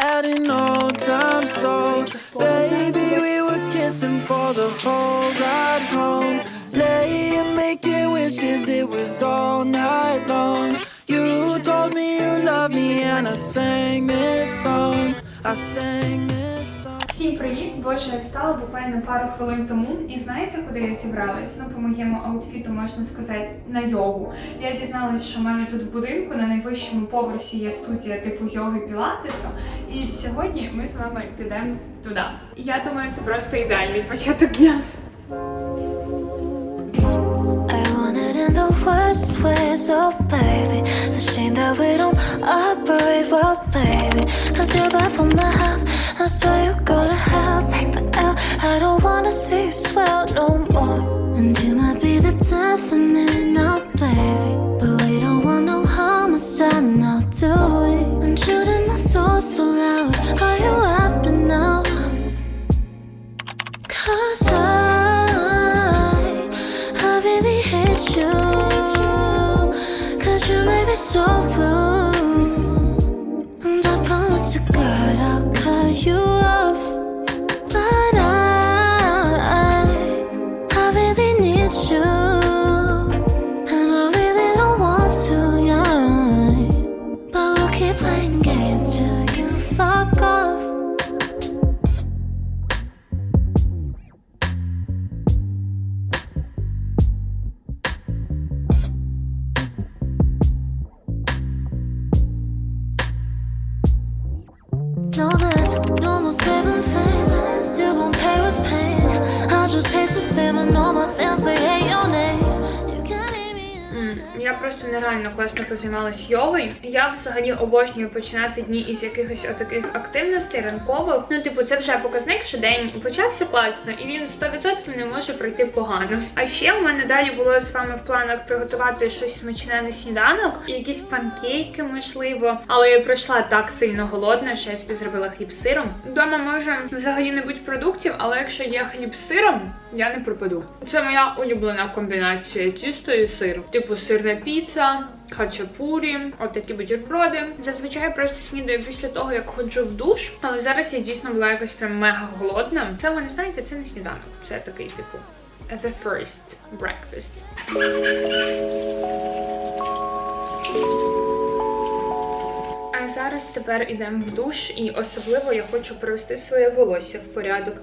had an old time soul. Baby, we were kissing for the whole ride home. Laying, making wishes, it was all night long. You told me you love me, and I sang this song. I sang this song. Всім привіт! Боже, я встала буквально пару хвилин тому. І знаєте, куди я зібралась? Ну, по моєму аутфіту можна сказати на йогу. Я дізналась, що в мене тут в будинку на найвищому поверсі є студія типу йоги Пілатесу. І сьогодні ми з вами підемо туди. Я думаю, це просто ідеальний початок дня. I want it in the worst ways, oh baby. Shame that we don't operate well, baby. Cause you're bad for my health. I swear you go to hell. Take the L. I don't wanna see you swell no more. And you might be the death of me No less, no more saving face. You gon' pay with pain. I just taste the fame and all my Я просто нереально класно позаймалась йогою. Я взагалі обожнюю починати дні із якихось отаких активностей ранкових. Ну, типу, це вже показник, що день почався класно, і він 100% не може пройти погано. А ще у мене далі було з вами в планах приготувати щось смачне на сніданок, якісь панкейки, можливо. Але я пройшла так сильно голодна, що я собі зробила хліб з сиром. Дома може взагалі не будь продуктів, але якщо є хліб з сиром, я не пропаду. Це моя улюблена комбінація тісто і сиру. Типу сирна піца, хачапурі, отакі бутерброди. Зазвичай просто снідаю після того, як ходжу в душ. Але зараз я дійсно була якось прям мега голодна. Це ви не знаєте, це не сніданок. Це такий типу the first breakfast. Зараз тепер ідемо в душ, і особливо я хочу привести своє волосся в порядок,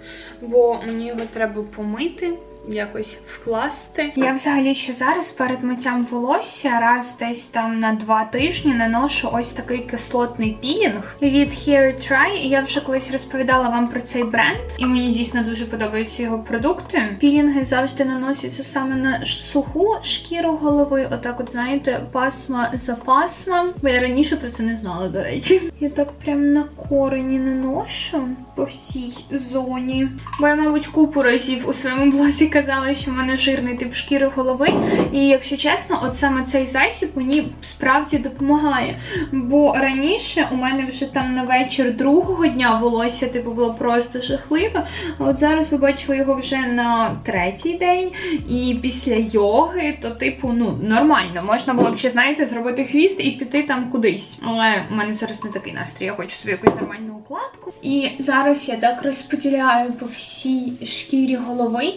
бо мені його треба помити. Якось вкласти. Я взагалі ще зараз перед миттям волосся раз десь там на два тижні наношу ось такий кислотний пілінг від Hair Try. Я вже колись розповідала вам про цей бренд, і мені дійсно дуже подобаються його продукти. Пілінги завжди наносяться саме на суху шкіру голови. Отак, от знаєте, пасма за пасма. Бо я раніше про це не знала, до речі. Я так прям на корені наношу по всій зоні. Бо я, мабуть, купу разів у своєму блозі казала, що в мене жирний тип шкіри голови. І якщо чесно, от саме цей засіб мені справді допомагає. Бо раніше у мене вже там на вечір другого дня волосся типу було просто жахливе. А от зараз ви бачили його вже на третій день, і після йоги, то, типу, ну нормально. Можна було б ще, знаєте, зробити хвіст і піти там кудись. Але у мене зараз не такий настрій. Я хочу собі якусь нормальну укладку. І зараз я так розподіляю по всій шкірі голови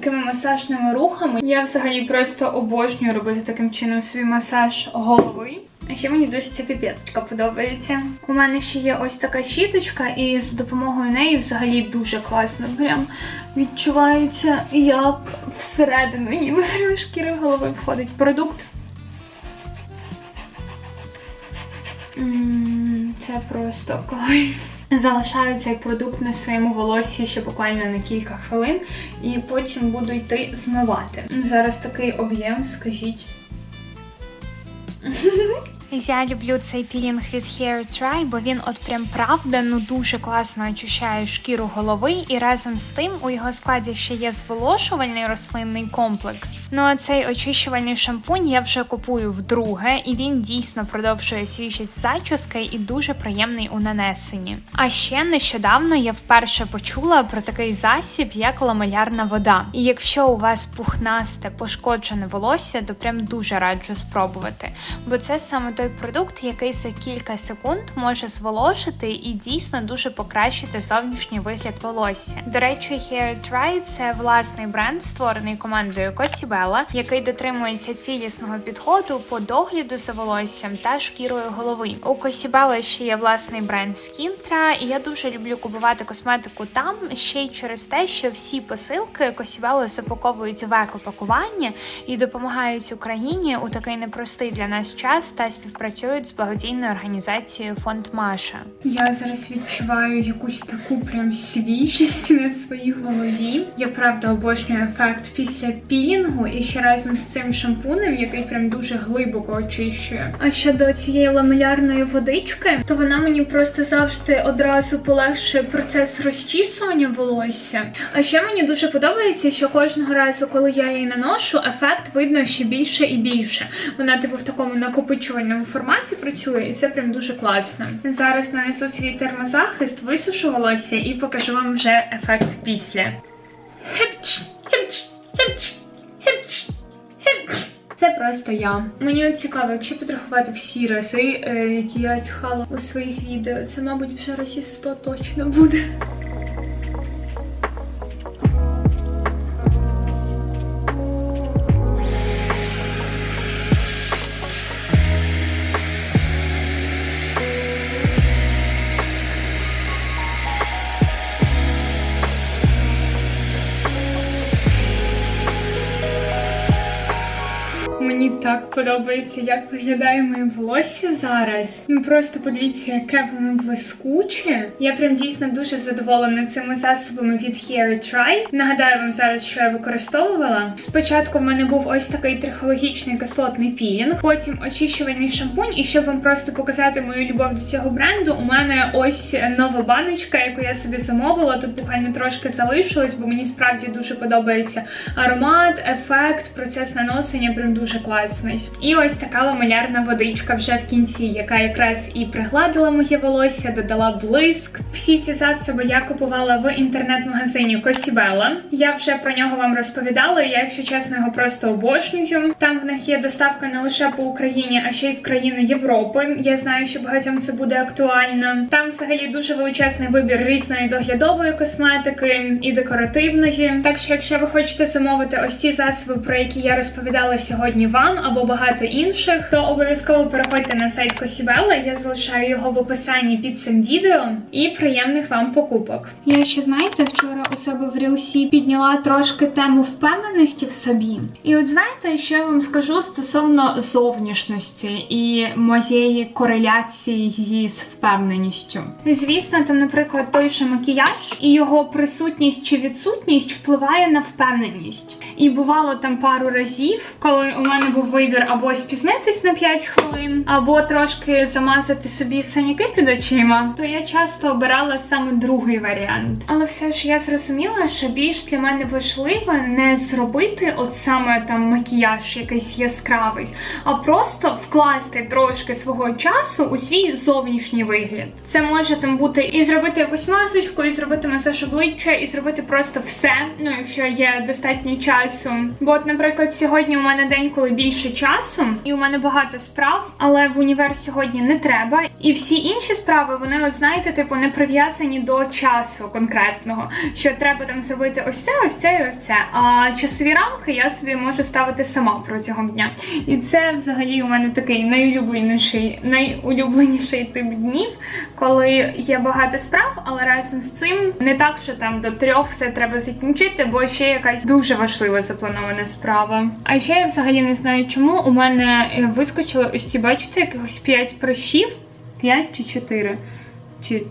такими масажними рухами. Я взагалі просто обожнюю робити таким чином свій масаж голови. А ще мені дуже ця піпецька подобається. У мене ще є ось така щіточка, і з допомогою неї взагалі дуже класно. Прям відчувається, як всередину ніби шкіри голови входить продукт. Це просто кайф. Залишаю цей продукт на своєму волоссі ще буквально на кілька хвилин, і потім буду йти змивати. Зараз такий об'єм, скажіть. Я люблю цей пілінг від Hair Try, бо він от прям правда ну дуже класно очищає шкіру голови, і разом з тим у його складі ще є зволожувальний рослинний комплекс. Ну а цей очищувальний шампунь я вже купую вдруге, і він дійсно продовжує свіжість зачіски і дуже приємний у нанесенні. А ще нещодавно я вперше почула про такий засіб, як ламелярна вода. І якщо у вас пухнасте, пошкоджене волосся, то прям дуже раджу спробувати, бо це саме той продукт, який за кілька секунд може зволожити і дійсно дуже покращити зовнішній вигляд волосся. До речі, Hair Dry – це власний бренд, створений командою Косібела, який дотримується цілісного підходу по догляду за волоссям та шкірою голови. У Косібела ще є власний бренд Скінтра, і я дуже люблю купувати косметику там ще й через те, що всі посилки Косібела запаковують в екопакування і допомагають Україні у такий непростий для нас час та співпрацюють з благодійною організацією Фонд Маша. Я зараз відчуваю якусь таку прям свіжість на своїй голові. Я правда обожнюю ефект після пілінгу і ще разом з цим шампунем, який прям дуже глибоко очищує. А щодо цієї ламелярної водички, то вона мені просто завжди одразу полегшує процес розчісування волосся. А ще мені дуже подобається, що кожного разу, коли я її наношу, ефект видно ще більше і більше. Вона типу в такому накопичувальному форматі працює, і це прям дуже класно. Зараз нанесу свій термозахист, висушу волосся і покажу вам вже ефект після. Це просто я. Мені цікаво, якщо підрахувати всі рази, е, які я чухала у своїх відео, це, мабуть, вже разів 100 точно буде. Так подобається, як виглядає моє волосся зараз. Ну просто подивіться, яке воно блискуче. Я прям дійсно дуже задоволена цими засобами від Hair Try. Нагадаю вам зараз, що я використовувала. Спочатку в мене був ось такий трихологічний кислотний пілінг, потім очищувальний шампунь. І щоб вам просто показати мою любов до цього бренду, у мене ось нова баночка, яку я собі замовила. Тут буквально трошки залишилось, бо мені справді дуже подобається аромат, ефект, процес наносення прям дуже класний. І ось така ламелярна водичка вже в кінці, яка якраз і пригладила моє волосся, додала блиск. Всі ці засоби я купувала в інтернет-магазині Косібела. Я вже про нього вам розповідала. Я, якщо чесно, його просто обожнюю. Там в них є доставка не лише по Україні, а ще й в країни Європи. Я знаю, що багатьом це буде актуально. Там взагалі дуже величезний вибір різної доглядової косметики і декоративної. Так що, якщо ви хочете замовити ось ці засоби, про які я розповідала сьогодні вам або багато інших, то обов'язково переходьте на сайт Косібела. Я залишаю його в описанні під цим відео. І приємних вам покупок. Я ще знаєте, вчора у себе в Рілсі підняла трошки тему впевненості в собі. І от знаєте, що я вам скажу стосовно зовнішності і моєї кореляції її з впевненістю. Звісно, там, наприклад, той же макіяж і його присутність чи відсутність впливає на впевненість. І бувало там пару разів, коли у мене був вибір або спізнитись на 5 хвилин, або трошки замазати собі саняки під очима, то я часто обирала саме другий варіант. Але все ж я зрозуміла, що більш для мене важливо не зробити от саме там макіяж якийсь яскравий, а просто вкласти трошки свого часу у свій зовнішній вигляд. Це може там бути і зробити якусь масочку, і зробити масаж обличчя, і зробити просто все. Ну, якщо є достатньо часу. Бо, от, наприклад, сьогодні у мене день, коли більше часу, і у мене багато справ, але в універ сьогодні не треба. І всі інші справи, вони, от знаєте, типу, не прив'язані до часу конкретного. Що треба там зробити ось це, ось це і ось це. А часові рамки я собі можу ставити сама протягом дня. І це взагалі у мене такий найулюбленіший, найулюбленіший тип днів, коли є багато справ, але разом з цим не так, що там до трьох все треба закінчити, бо ще якась дуже важлива запланована справа. А ще я взагалі не знаю, чому у мене вискочило вискочили ось ці, бачите, якихось 5 прищів, 5 чи 4, чи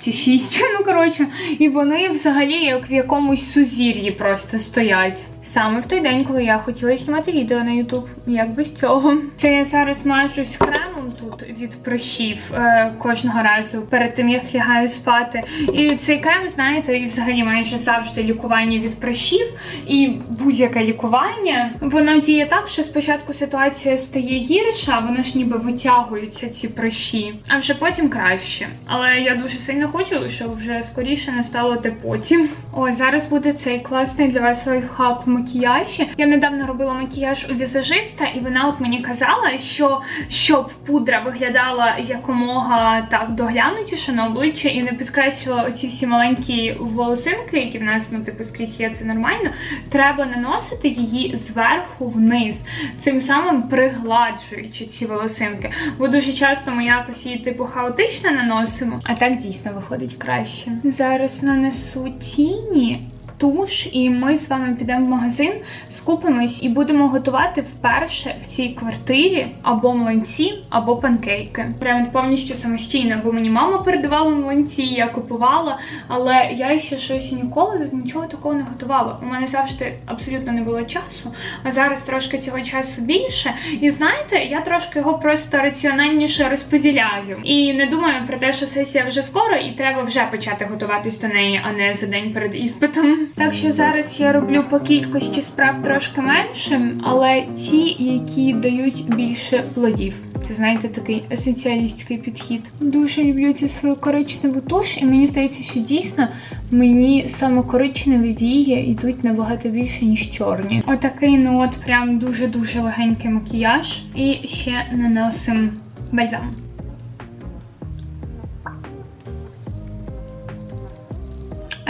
чи шість, ну коротше, і вони взагалі як в якомусь сузір'ї просто стоять. Саме в той день, коли я хотіла знімати відео на YouTube, як без цього. Це я зараз мажусь кремом тут від прищів е, кожного разу перед тим як лягаю спати. І цей крем, знаєте, і взагалі майже завжди лікування від прищів. І будь-яке лікування воно діє так, що спочатку ситуація стає гірша, воно ж ніби витягуються ці прищі, а вже потім краще. Але я дуже сильно хочу, щоб вже скоріше настало те потім. О, зараз буде цей класний для вас лайфхак в макіяжі. Я недавно робила макіяж у візажиста, і вона от мені казала, що щоб бути пудра виглядала якомога так доглянутіше на обличчя і не підкреслювала оці всі маленькі волосинки, які в нас ну типу скрізь є, це нормально. Треба наносити її зверху вниз, цим самим пригладжуючи ці волосинки. Бо дуже часто ми якось її типу хаотично наносимо, а так дійсно виходить краще. Зараз нанесу тіні. Туш, і ми з вами підемо в магазин, скупимось і будемо готувати вперше в цій квартирі або млинці, або панкейки. Прямо повністю самостійно, бо мені мама передавала млинці, я купувала, але я ще щось ніколи тут нічого такого не готувала. У мене завжди абсолютно не було часу, а зараз трошки цього часу більше. І знаєте, я трошки його просто раціональніше розподіляю. І не думаю про те, що сесія вже скоро, і треба вже почати готуватись до неї, а не за день перед іспитом. Так що зараз я роблю по кількості справ трошки менше, але ті, які дають більше плодів. Це знаєте такий есенціалістський підхід. Дуже люблю цю свою коричневу туш, і мені здається, що дійсно мені саме коричневі вії йдуть набагато більше, ніж чорні. Отакий, ну от прям дуже-дуже легенький макіяж. І ще наносимо бальзам.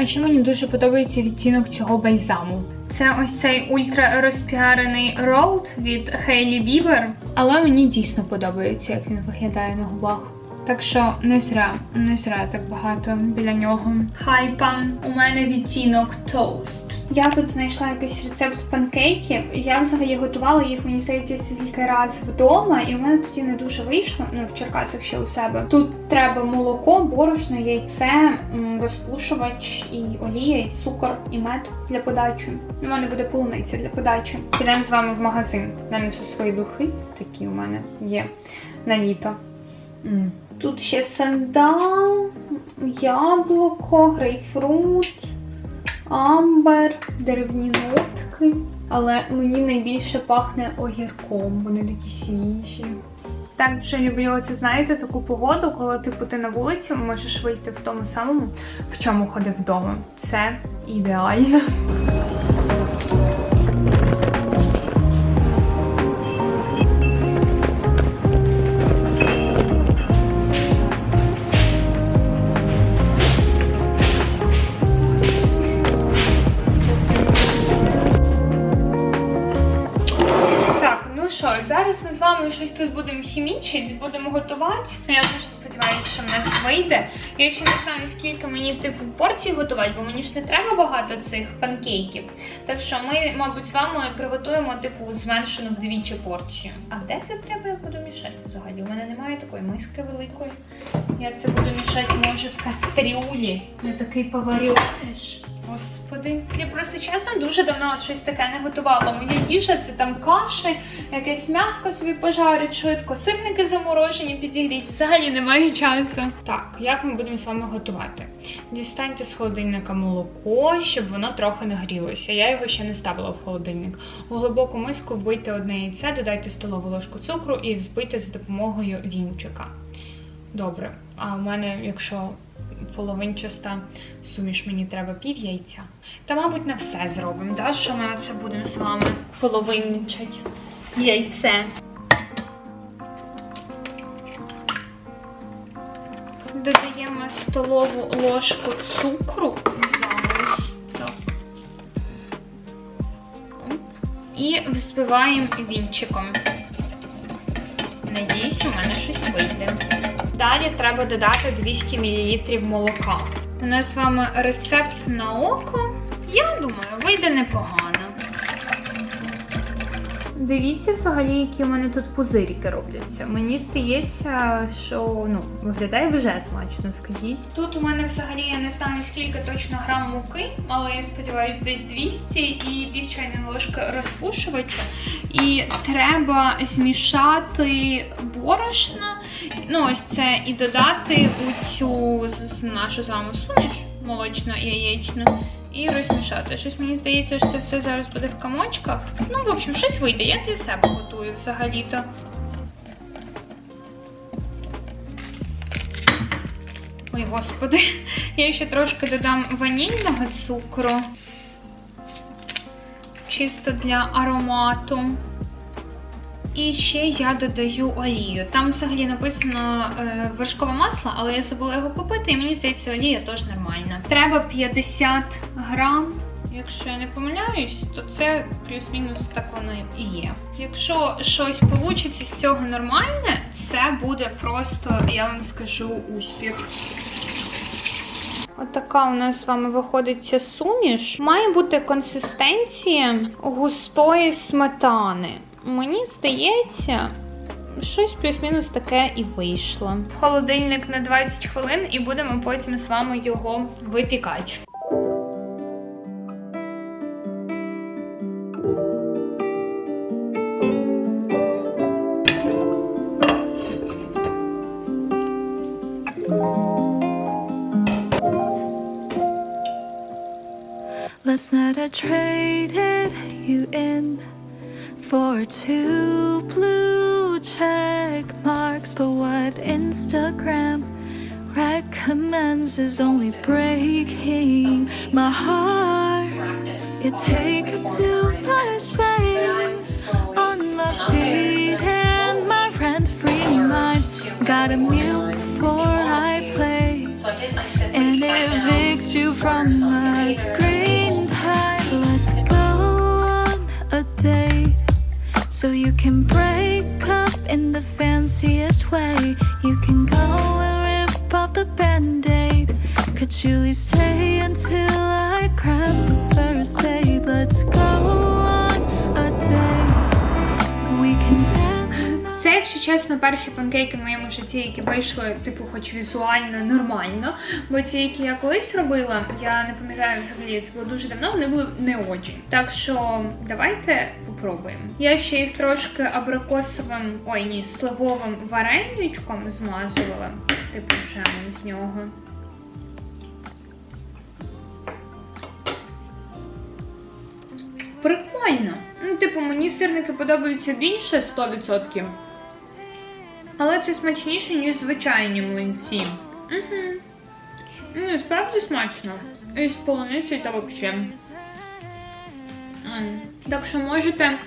А ще мені дуже подобається відтінок цього бальзаму. Це ось цей ультра розпіарений роуд від Хейлі Бібер. але мені дійсно подобається, як він виглядає на губах. Так що не зря, не зря так багато біля нього. Хайпа, у мене відтінок тост. Я тут знайшла якийсь рецепт панкейків. Я взагалі готувала їх, мені здається, тільки раз вдома, і в мене тоді не дуже вийшло. Ну, в Черкасах ще у себе. Тут треба молоко, борошно, яйце, розпушувач і олія, і цукор, і мед для подачі. У мене буде полуниця для подачі. Підемо з вами в магазин. Нанесу свої духи, такі у мене є на літо. Тут ще сандал, яблуко, грейпфрут, амбер, деревні нотки. Але мені найбільше пахне огірком, вони такі свіжі. Так вже люблю оце, знаєте, таку погоду, коли типу ти на вулицю можеш вийти в тому самому, в чому ходив вдома. Це ідеально. Ми щось тут будемо хімічити, будемо готувати. Я дуже сподіваюся, що в нас вийде. Я ще не знаю, скільки мені типу порцій готувати, бо мені ж не треба багато цих панкейків. Так що ми, мабуть, з вами приготуємо типу зменшену вдвічі порцію. А де це треба я буду мішати взагалі? У мене немає такої миски великої. Я це буду мішати, може, в кастрюлі. Не такий поварюєш. Господи, я просто чесно дуже давно от щось таке не готувала. Моя їжа це там каші, якесь м'ясо собі пожарить швидко, сирники заморожені, підігріть. Взагалі немає часу. Так, як ми будемо з вами готувати? Дістаньте з холодильника молоко, щоб воно трохи нагрілося. Я його ще не ставила в холодильник. У глибоку миску вбийте одне яйце, додайте столову ложку цукру і взбийте за допомогою вінчика. Добре. А у мене, якщо половинчаста суміш, мені треба пів яйця. Та, мабуть, на все зробимо, да? що ми це будемо з вами половинничати. Яйце. Додаємо столову ложку цукру зараз. І взбиваємо вінчиком. Надіюсь, у мене щось вийде. Далі треба додати 200 мл молока. У нас з вами рецепт на око. Я думаю, вийде непогано. Дивіться взагалі, які у мене тут пузирики робляться. Мені здається, що ну, виглядає вже смачно, скажіть. Тут у мене взагалі я не знаю скільки точно грам муки, але я сподіваюся, десь 200 і пів чайної ложки розпушувача. І треба змішати борошно. Ну, ось це і додати у цю нашу з вами суміш молочно яєчну і розмішати. Щось мені здається, що це все зараз буде в комочках. Ну, в общем, щось вийде. Я для себе готую взагалі-то. Ой, господи, я ще трошки додам ванільного цукру. Чисто для аромату. І ще я додаю олію. Там взагалі написано е, вершкове масло, але я забула його купити, і мені здається, олія теж нормальна. Треба 50 грам. Якщо я не помиляюсь, то це плюс-мінус так воно і є. Якщо щось вийде з цього нормальне, це буде просто, я вам скажу, успіх. Отака у нас з вами виходить суміш. Має бути консистенція густої сметани. Мені здається, щось плюс-мінус таке і вийшло. В холодильник на 20 хвилин і будемо потім з вами його випікати. Last night I traded you in for two blue check marks. But what Instagram recommends is only breaking my heart. You take up too much space on my feet and my rent free mind. Gotta mute before I play and evict you from my screen so you can break up in the fanciest way. You can go and rip off the band aid. Could you please stay until I grab the first date? Let's go on a date. We can Це, якщо чесно, перші панкейки в моєму житті, які вийшли, типу, хоч візуально нормально. Бо ті, які я колись робила, я не пам'ятаю взагалі, це було дуже давно, вони були не очень. Так що давайте попробуємо. Я ще їх трошки абрикосовим, ой ні, сливовим вареничком змазувала, типу джемом з нього. Прикольно. Ну, типу, мені сирники подобаються більше 100%. Але це смачніше, ніж звичайні млинці. Угу. Ну, справді смачно. І з полуницею та взагалі. Так що можете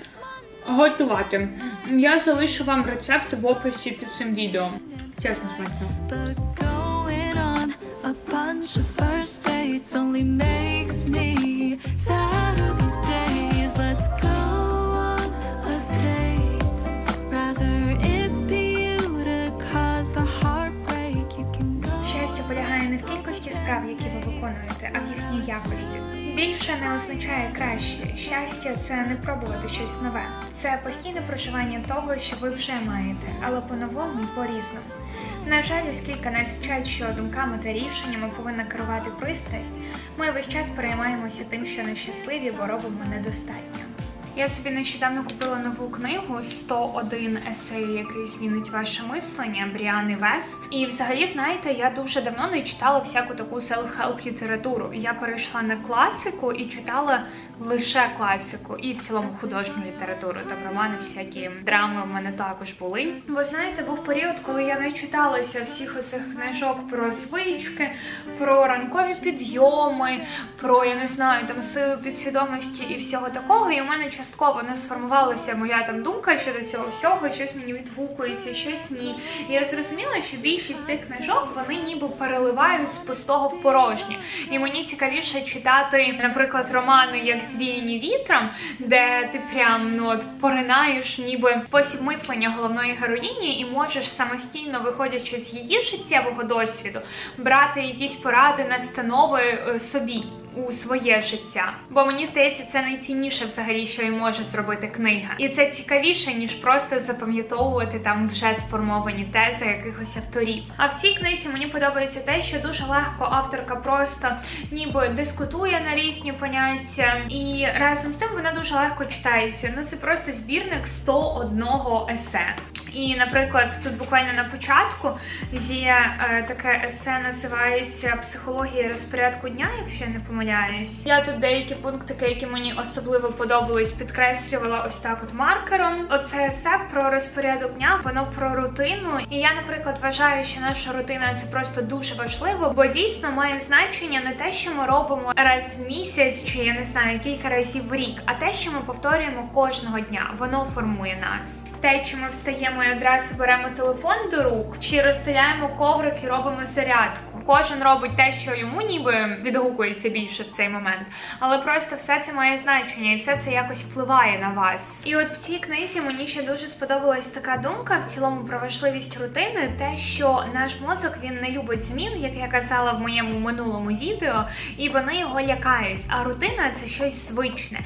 готувати. Я залишу вам рецепт в описі під цим відео. Чесно смачно. Bunch of first dates only makes me sad these days. А в їхній якості. Більше не означає краще. Щастя це не пробувати щось нове. Це постійне проживання того, що ви вже маєте, але по-новому і по-різному. На жаль, оскільки нас вчать, що думками та рішеннями повинна керувати пристрасть, ми весь час переймаємося тим, що нещасливі, бо робимо недостатньо. Я собі нещодавно купила нову книгу 101 есеїв, який змінить ваше мислення Бріани Вест. І взагалі, знаєте, я дуже давно не читала всяку таку self-help літературу. Я перейшла на класику і читала лише класику, і в цілому художню літературу. Там романи, всякі драми в мене також були. Ви знаєте, був період, коли я не читалася всіх оцих книжок про звички, про ранкові підйоми, про я не знаю там силу підсвідомості і всього такого. І в мене частково не сформувалася моя там думка щодо цього всього, щось мені відгукується, щось ні. І я зрозуміла, що більшість цих книжок вони ніби переливають з пустого в порожнє. І мені цікавіше читати, наприклад, романи як звіяні вітром, де ти прям ну от поринаєш ніби спосіб мислення головної героїні, і можеш самостійно, виходячи з її життєвого досвіду, брати якісь поради, настанови е, собі. У своє життя, бо мені здається, це найцінніше взагалі, що і може зробити книга, і це цікавіше ніж просто запам'ятовувати там вже сформовані тези якихось авторів. А в цій книзі мені подобається те, що дуже легко авторка просто ніби дискутує на різні поняття, і разом з тим вона дуже легко читається. Ну це просто збірник 101 есе. І, наприклад, тут буквально на початку є е, таке есе, називається Психологія розпорядку дня, якщо я не помиляюсь. Я тут деякі пунктики, які мені особливо подобались, підкреслювала ось так от маркером. Оце есе про розпорядок дня, воно про рутину. І я, наприклад, вважаю, що наша рутина це просто дуже важливо, бо дійсно має значення не те, що ми робимо раз в місяць, чи я не знаю, кілька разів в рік, а те, що ми повторюємо кожного дня. Воно формує нас. Те, чи ми встаємо і одразу беремо телефон до рук, чи розстеляємо коврик і робимо зарядку. Кожен робить те, що йому ніби відгукується більше в цей момент, але просто все це має значення і все це якось впливає на вас. І от в цій книзі мені ще дуже сподобалась така думка в цілому про важливість рутини, те, що наш мозок він не любить змін, як я казала в моєму минулому відео, і вони його лякають. А рутина це щось звичне.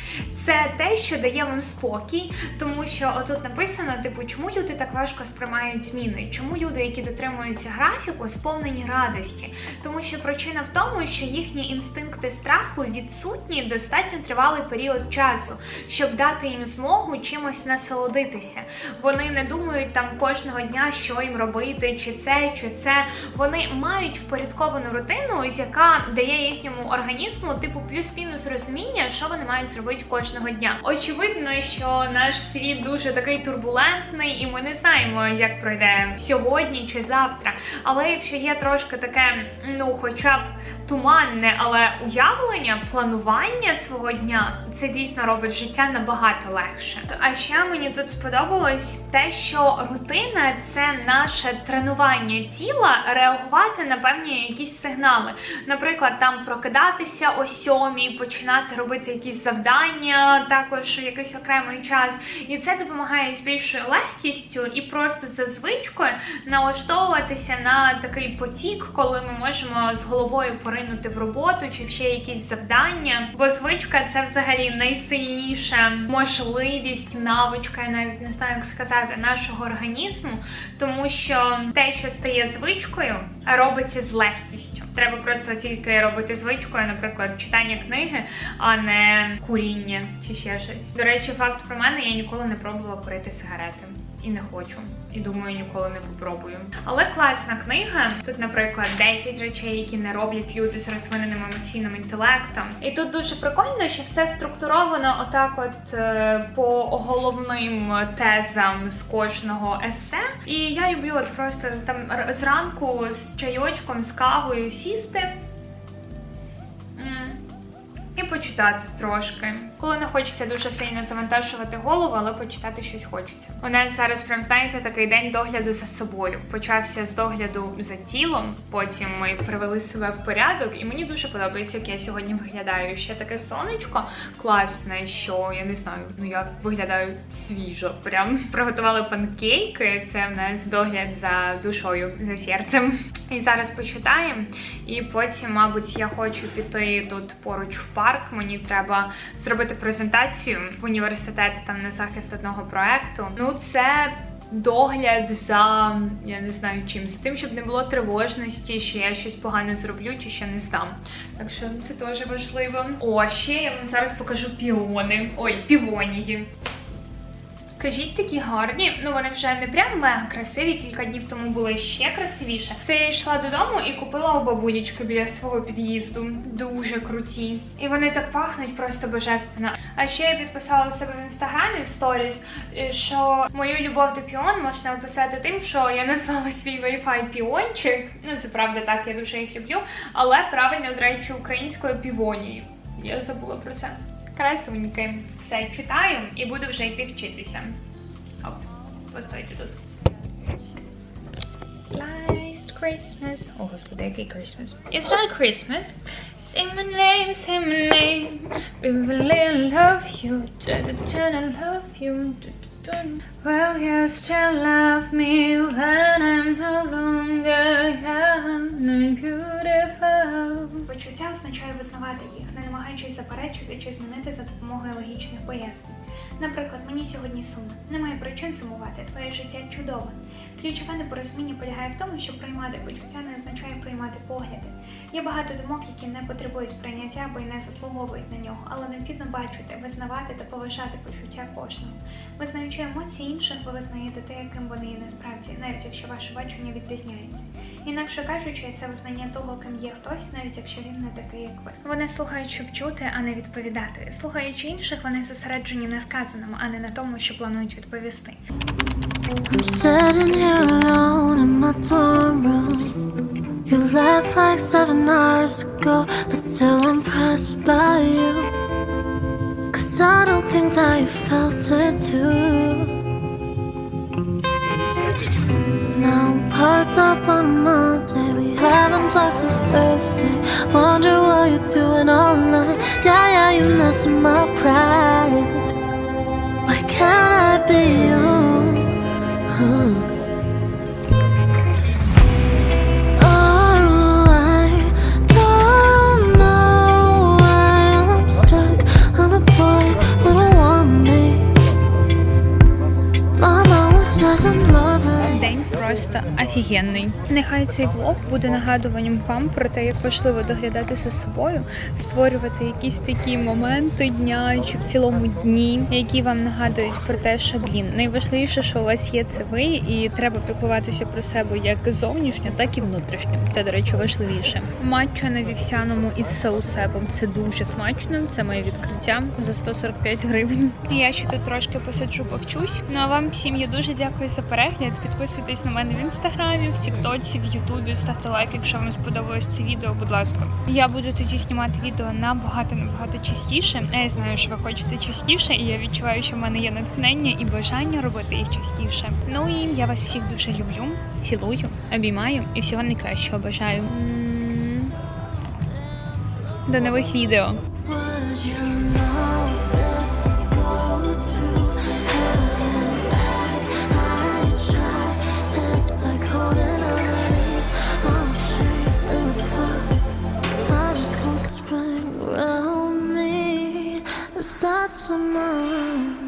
Це те, що дає вам спокій, тому що отут написано, типу, чому люди так важко сприймають зміни? Чому люди, які дотримуються графіку, сповнені радості? Тому що причина в тому, що їхні інстинкти страху відсутні достатньо тривалий період часу, щоб дати їм змогу чимось насолодитися. Вони не думають там кожного дня, що їм робити, чи це, чи це. Вони мають впорядковану рутину, яка дає їхньому організму типу плюс-мінус розуміння, що вони мають зробити кожного дня. Очевидно, що наш світ дуже такий турбулентний, і ми не знаємо, як пройде сьогодні чи завтра. Але якщо є трошки таке, ну хоча б туманне, але уявлення, планування свого дня, це дійсно робить життя набагато легше. А ще мені тут сподобалось те, що рутина це наше тренування тіла реагувати на певні якісь сигнали. Наприклад, там прокидатися о сьомій, починати робити якісь завдання, також якийсь окремий час. І це допомагає з більшою легкістю і просто за звичкою налаштовуватися на такий потік, коли ми можемо з головою поринути в роботу чи ще якісь завдання. Бо звичка це взагалі найсильніша можливість, навичка, я навіть не знаю, як сказати, нашого організму, тому що те, що стає звичкою, робиться з легкістю. Треба просто тільки робити звичкою, наприклад, читання книги, а не куріння чи ще щось. До речі, факт про мене я ніколи не пробувала курити сигарети. І не хочу, і думаю, ніколи не попробую. Але класна книга. Тут, наприклад, 10 речей, які не роблять люди з розвиненим емоційним інтелектом. І тут дуже прикольно, що все структуровано отак, от е, по головним тезам з кожного есе. І я люблю от просто там зранку з чайочком, з кавою сісти. І почитати трошки. Коли не хочеться дуже сильно завантажувати голову, але почитати щось хочеться. У нас зараз, прям знаєте, такий день догляду за собою. Почався з догляду за тілом, потім ми привели себе в порядок, і мені дуже подобається, як я сьогодні виглядаю. Ще таке сонечко класне, що я не знаю, ну я виглядаю свіжо. Прям приготували панкейки. Це в нас догляд за душою, за серцем. І зараз почитаємо. І потім, мабуть, я хочу піти тут поруч в парк. Мені треба зробити презентацію в університет там на захист одного проекту. Ну, це. Догляд за я не знаю чим, за тим, щоб не було тривожності, що я щось погане зроблю чи ще не здам. Так що це теж важливо. О, ще я вам зараз покажу піони. Ой, півонії. Кажіть, такі гарні. Ну вони вже не прям мега красиві. Кілька днів тому були ще красивіше. Це я йшла додому і купила у бабулечки біля свого під'їзду. Дуже круті. І вони так пахнуть просто божественно. А ще я підписала у себе в інстаграмі в сторіс, е, що мою любов до піон можна описати тим, що я назвала свій Wi-Fi піончик. Ну це правда так, я дуже їх люблю. Але правильно, до речі, українською півонії. Я забула про це. Красуньки. Все читаю і буду вже йти вчитися. Оп, постойте тут. Last Christmas. О, господи, який Christmas? It's not Christmas. Sing my name, sing my name. We really love you. Da-da-da, I love you. Da-da-da. Will you still love me when I'm no longer young and beautiful? Почуття означає визнавати їх, Не намагаючись заперечити чи змінити за допомогою логічних пояснень. Наприклад, мені сьогодні сумно. Немає причин сумувати, твоє життя чудове. Ключове непорозуміння полягає в тому, що приймати почуття не означає приймати погляди. Є багато думок, які не потребують прийняття або й не заслуговують на нього, але необхідно бачити, визнавати та поважати почуття кожного. Визнаючи емоції інших, ви визнаєте те, яким вони є насправді, навіть якщо ваше бачення відрізняється. Інакше кажучи, це визнання того, ким є хтось, навіть якщо він не такий, як ви. Вони слухають, щоб чути, а не відповідати. Слухаючи інших, вони зосереджені на сказаному, а не на тому, що планують відповісти. I'm sitting here alone in my dorm room. You left like seven hours ago, but still impressed by you. Cause I don't think that you felt it too. Parked up on Monday, we haven't talked since Thursday. Wonder what you're doing all night. Yeah, yeah, you're messing my pride. Просто офігенний. Нехай цей влог буде нагадуванням вам про те, як важливо доглядати за собою, створювати якісь такі моменти дня чи в цілому дні, які вам нагадують про те, що блін, найважливіше, що у вас є, це ви, і треба піклуватися про себе як зовнішньо, так і внутрішньо. Це, до речі, важливіше. Матча на вівсяному із соусепом. Це дуже смачно. Це моє відкриття за 145 гривень. Я ще тут трошки посиджу, повчусь. Ну а вам всім я дуже дякую за перегляд. Підписуйтесь на мене інстаграмі, в Тіктоці, в Ютубі. Ставте лайк, якщо вам сподобалось це відео. Будь ласка. Я буду тоді знімати відео набагато набагато частіше. Я знаю, що ви хочете частіше, і я відчуваю, що в мене є натхнення і бажання робити їх частіше. Ну і я вас всіх дуже люблю, цілую, обіймаю і всього найкращого бажаю. До нових відео. hearts are.